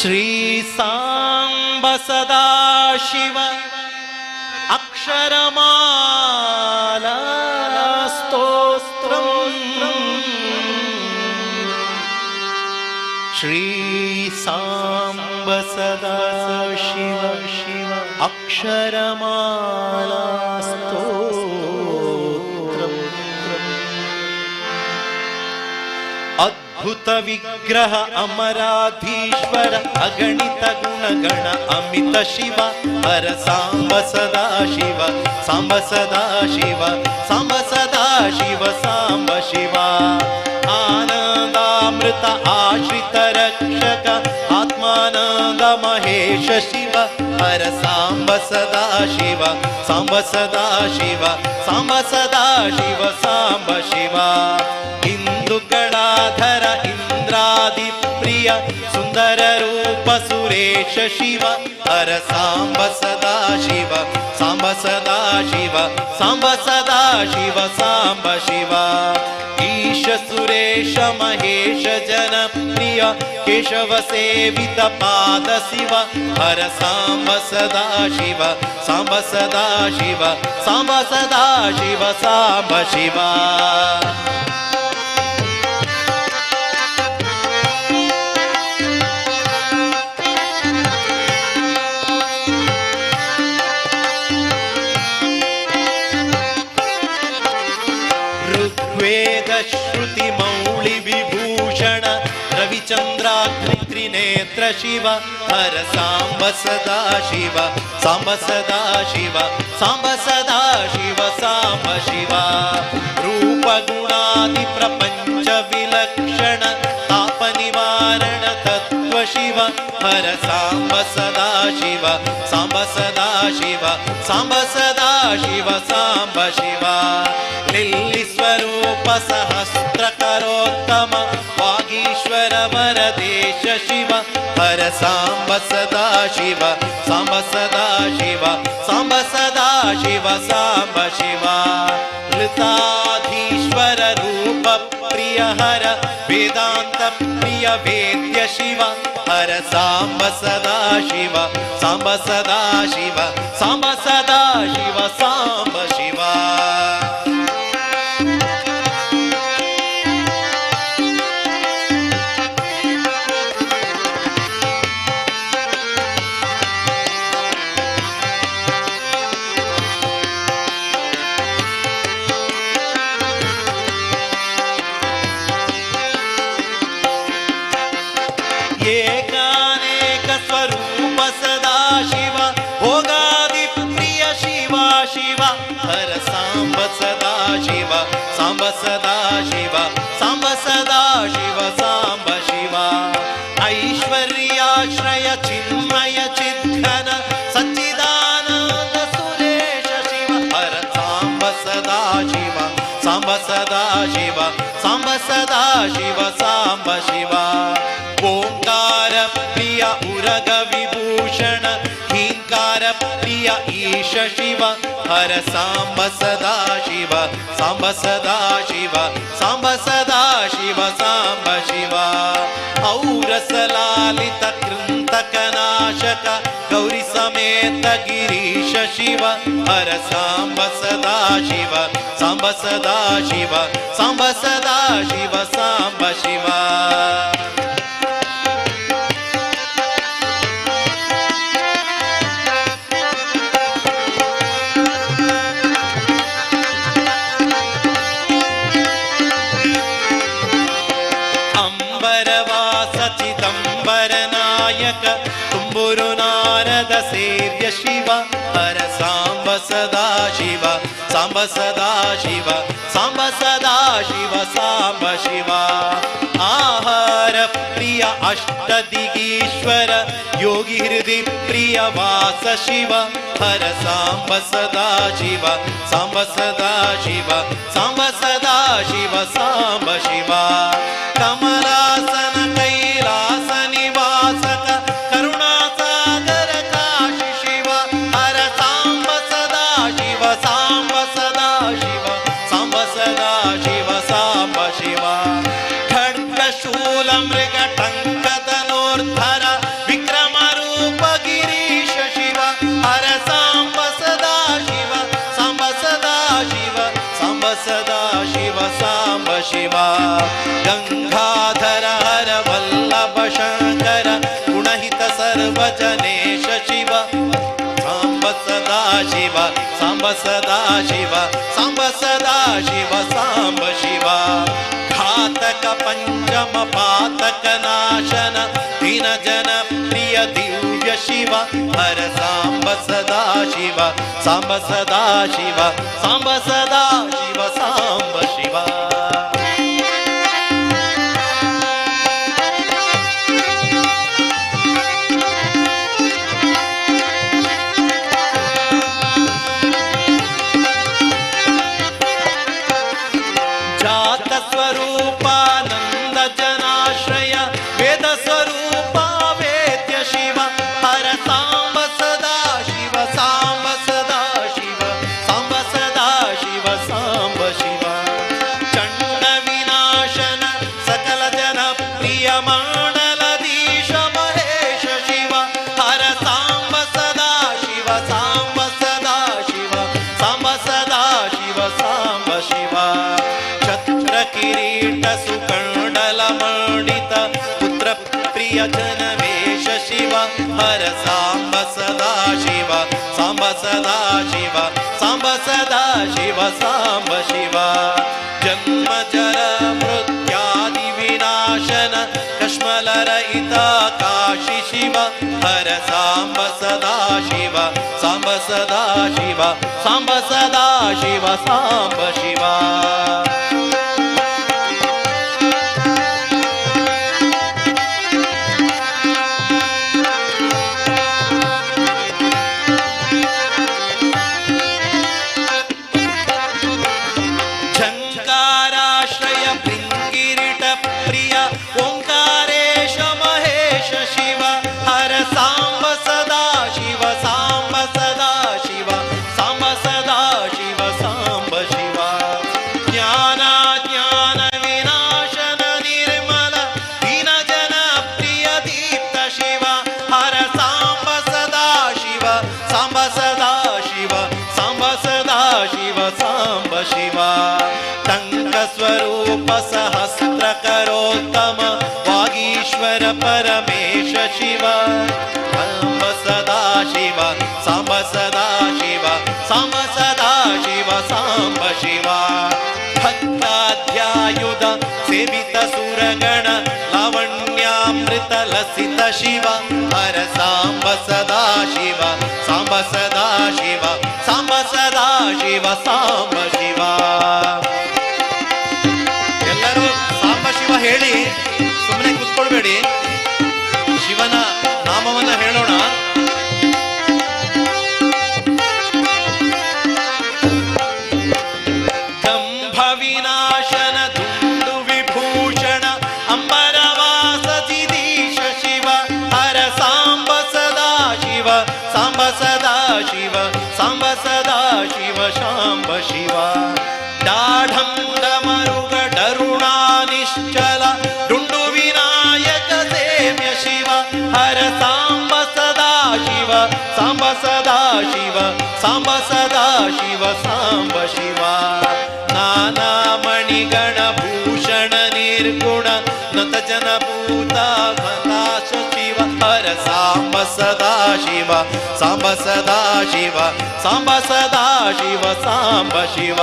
श्रीसाम्ब सदाशिव अक्षरमाला स्तोत्रम् श्रीसाम्ब सदाशिव शिव अक्षरमाला ಅದ್ಭುತ ವಿಗ್ರಹ ಅಮರಾಧೀಶ್ವರ, ಅಗಣಿತ ಗುಣಗಣ ಅಮಿತ ಶಿವ ಹರ ಸಾಂಬ ಸದಾ ಶಿವ, ಸಾಂಬ ಸದಾ ಶಿವ, ಸಾಂಬ ಸದಾ ಶಿವ, ಸಾಂಬ ಶಿವ. ಆನಂದಾಮೃತ ಆಶ್ರಿತ ರಕ್ಷಕ, ಆತ್ಮಾನಂದ ಮಹೇಶ ಶಿವ ಹರ ಸಾಂಬ ಸದಾ ಶಿವ, ಸಾಂಬ ಸದಾ ಶಿವ, ಸಾಂಬ ಸದಾ ಶಿವ, ಸಾಂಬ ಶಿವ. ಹಿಂದುಗಳಾಧರ इन्द्रादिप्रिय सुन्दर रूप सुरेश शिव हर साम्ब सदा शिव साम्ब सदा शिव साम्ब सदा शिव साम्ब शिव। ईश सुरेश महेश जनप्रिय केशव सेवित पाद शिव हर साम्ब सदा शिव साम्ब सदा शिव साम्ब सदा शिव साम्ब शिवा श्रुति मौळि विभूषण रविचन्द्राग्नि त्रिनेत्र शिव हर साम्ब सदा शिव साम्ब सदा शिव साम्ब सदा शिव साम्ब शिवा। रूपगुणादि प्रपञ्च विलक्षण तापनिवारण तत्त्व शिव हर साम्ब सदा शिव साम्ब ಶಿವ, ಸಾಂಬ ಸದಾ ಶಿವ, ಸಾಂಬ ಶಿವ. ಲಿಲ್ಲಿ ಸ್ವರೂಪ ಸಹಸ್ರ ಕರೋತ್ತಮ, ವಾಗೀಶ್ವರ ವರದೇಶ ಶಿವ. ಹರ ಸಾಂಬ ಸದಾ ಶಿವ, ಸಾಂಬ ಸದಾ ಶಿವ, ಸಾಂಬ ಸದಾ ಶಿವ, ಸಾಂಬ ಶಿವ. ಲತಾಧೀಶ್ವರ ರೂಪ ಪ್ರಿಯ ಹರ, ವೇದಾಂತ ಪ್ರಿಯ ವೇದ್ಯ ಶಿವ. ಹರ ಸಾಂಬ ಸದಾ ಶಿವ, ಸಾಂಬ ಸದಾ ಶಿವ ಹರ ಸಾಂಬ ಸದಾ ಶಿವ ಸಾಂಬ ಸದಾ ಶಿವ ಸಾಂಬ ಸದಾ ಶಿವ ಸಾಂಬ ಶಿವ ಐಶ್ವರ್ಯಾಶ್ರಯ ಚಿನ್ಮಯ ಚಿತ್ಕನ ಸಚ್ಚಿದಾನಂದ ಸುರೇಶ ಶಿವ ಹರ ಸಾಂಬ ಸದಾ ಶಿವ ಸಾಂಬ ಸದಾ ಶಿವ ಸಾಂಬ ಸದಾ ಶಿವ ಸಾಂಬ ಶಿವ ಓಂಕಾರ ಪ್ರಿಯ ಉರಗ ವಿಭೂಷಣ प्रिय ईश शिव हर साम्ब सदा शिव साम्ब सदा शिव साम्ब सदा शिव साम्ब शिवा। औरसलालित कृन्तकनाशक गौरि समेत गिरीश शिव हर साम्ब सदा शिव साम्ब सदा शिव साम्ब सदा शिव साम्ब शिवा नायक नारद सेव्य शिव, हर सांब सदा शिव, सांब सदा शिव, सांब सदा शिव, सांब शिव। आहार प्रिय अष्ट दिगीश्वर, योगी हृदय प्रिय वास शिव, हर सांब सदा शिव, सांब सदा शिव, सांब सदा शिव, सांब शिवा। जनेश शिव साम्ब सदा शिव साम्ब सदा शिव साम्ब सदा शिव साम्ब शिव। घातक पञ्चम पातक नाशन दिन जन प्रिय दिव्य शिव। हर साम्ब सदा शिव साम्ब सदा शिव साम्ब सदा साम्ब शिवा। जन्म जर मृत्यादिविनाशन कष्मलर इता काशि शिव। हर साम्ब सदा शिव साम्ब सदा शिव साम्ब सदा शिव साम्ब शिवा। शिव। सम सदा शिव सम सदा शिव सम सदा शिव साम्ब शिव। भक्ताध्यायुध सेवित सुरगण लावण्यामृत लसित शिव। हर साम्ब सदा vamos a जनभूता शिव हर साम्ब सदा शिव साम्ब सदा शिव साम्ब सदा शिव साम्ब शिव।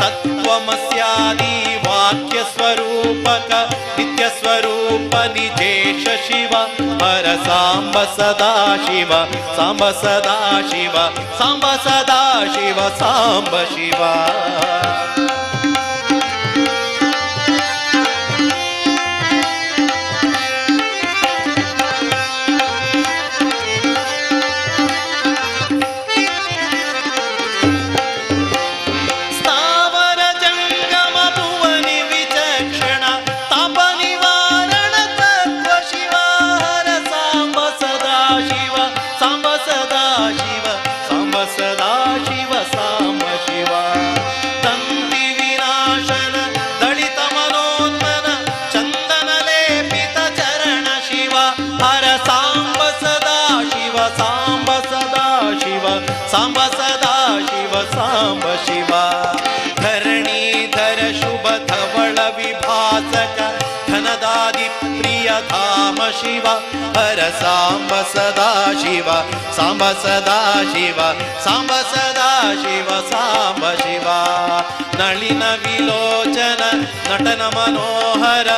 तत्त्वमस्यादि वाक्यस्वरूपक नित्यस्वरूप निजेश शिव हर साम्ब सदा शिव साम्ब सदा शिव साम्ब सदा शिव साम्ब शिवा। शिव हर साम्ब सदा शिव साम्ब सदा शिव साम्ब सदा शिव साम्ब शिव नलिन विलोचन नटन मनोहर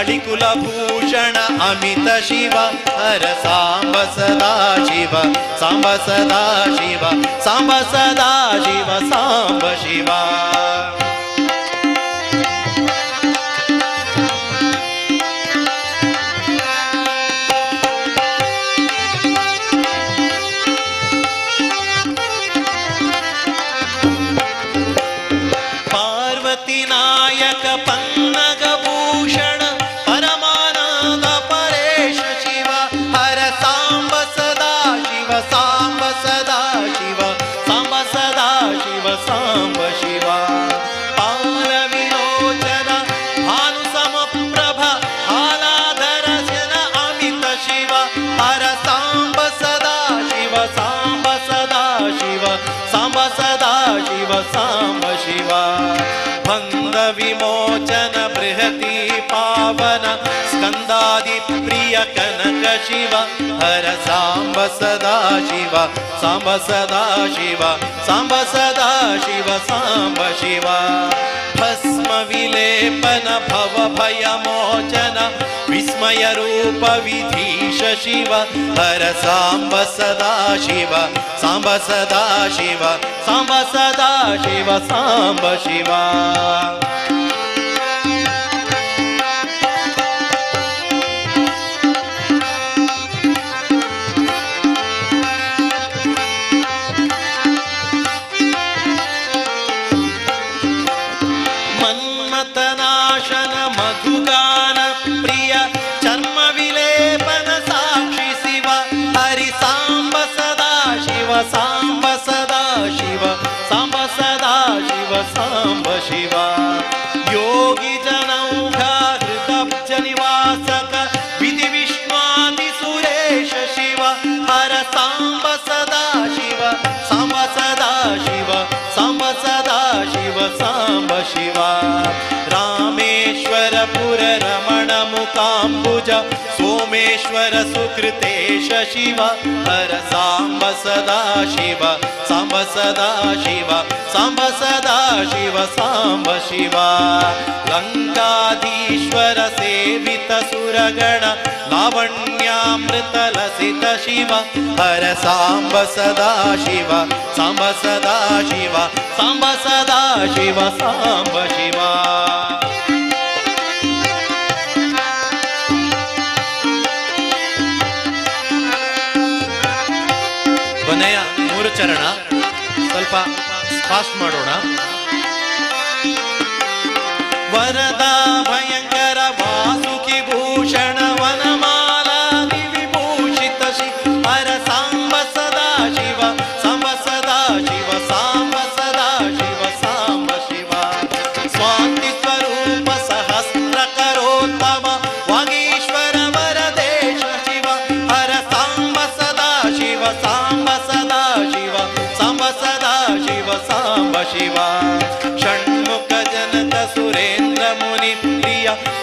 अडिकुलभूषण अमित शिव हर साम्ब सदा शिव साम्ब सदा शिव साम्ब सदा शिव साम्ब शिव शिव साम शिवा। भङ्ग विमोचन बृहति पावन। स्कंदादि प्रिय कनक शिव। हर सांब सदा शिव। सांब सदा शिव। सांब सदा शिव सांब शिवा। भस्मविलेपन भवभयमोचन विस्मयरूपविधीश शिव हर सांब सदा शिव सांब सदा शिव सांब सदा शिव सांब शिवा शिवा। योगी जनौघातप्चनिवासक विधि विश्वादि सुरेश शिव। हर सांब सदा शिव सांब सदा शिव सांब सदा शिव सांब शिवा। रामेश्वरपुर म्बुज सोमेश्वर सुकृतेश शिव हर साम्ब सदा शिव साम्ब सदा शिव साम्ब सदा शिव साम्ब शिव। गङ्गाधीश्वर सेवित सुरगण लावण्यामृतलसित शिव हर साम्ब सदा शिव साम्ब सदा शिव साम्ब सदा शिव साम्ब शिवा। ಶರಣ ಸ್ವಲ್ಪ ಫಾಸ್ಟ್ ಮಾಡೋಣ. ವರದಾ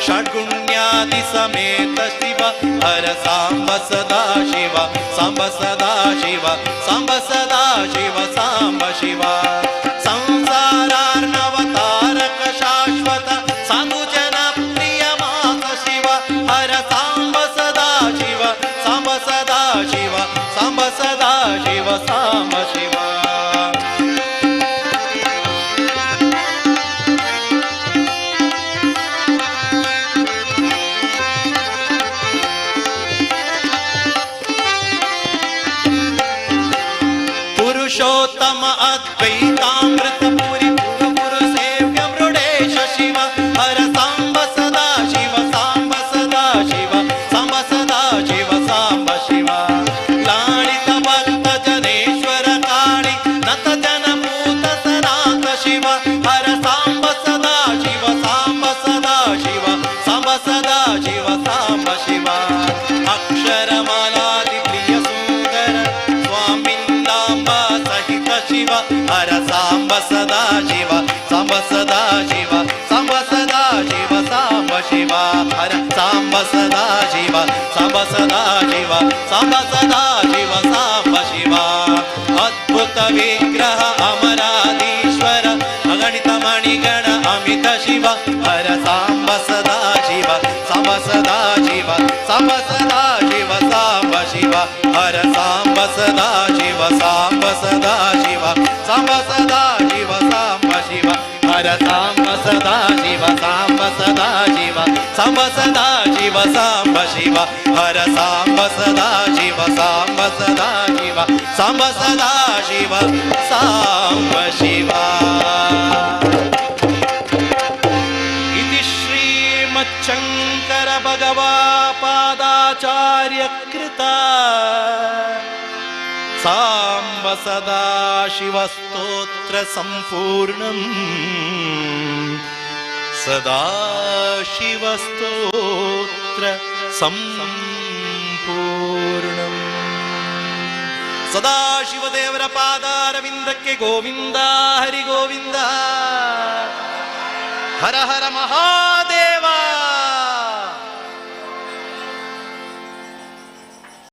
षड्गुण्यादिसमेत शिव हर साम्ब सदा शिव साम्ब सदा शिव साम्ब सदा शिव साम्ब शिवा। طمأت بين सांब सदा शिव सांब सदा शिव सांब सदा शिव सांब शिव हर सांब सदा शिव सांब सदा शिव सांब सदा शिव सांब शिवा भगवा श्रीमच्छङ्कर भगवापादाचार्यकृता सा साम्ब सदा शिवस्तोत्र सम्पूर्णम् सदा शिवस्तोत्र ಸಂಪೂರ್ಣಂ ಸದಾಶಿವದೇವರ ಪಾದಾರವಿಂದಕ್ಕೆ ಗೋವಿಂದ ಹರಿ ಗೋವಿಂದ ಹರ ಹರ ಮಹಾದೇವ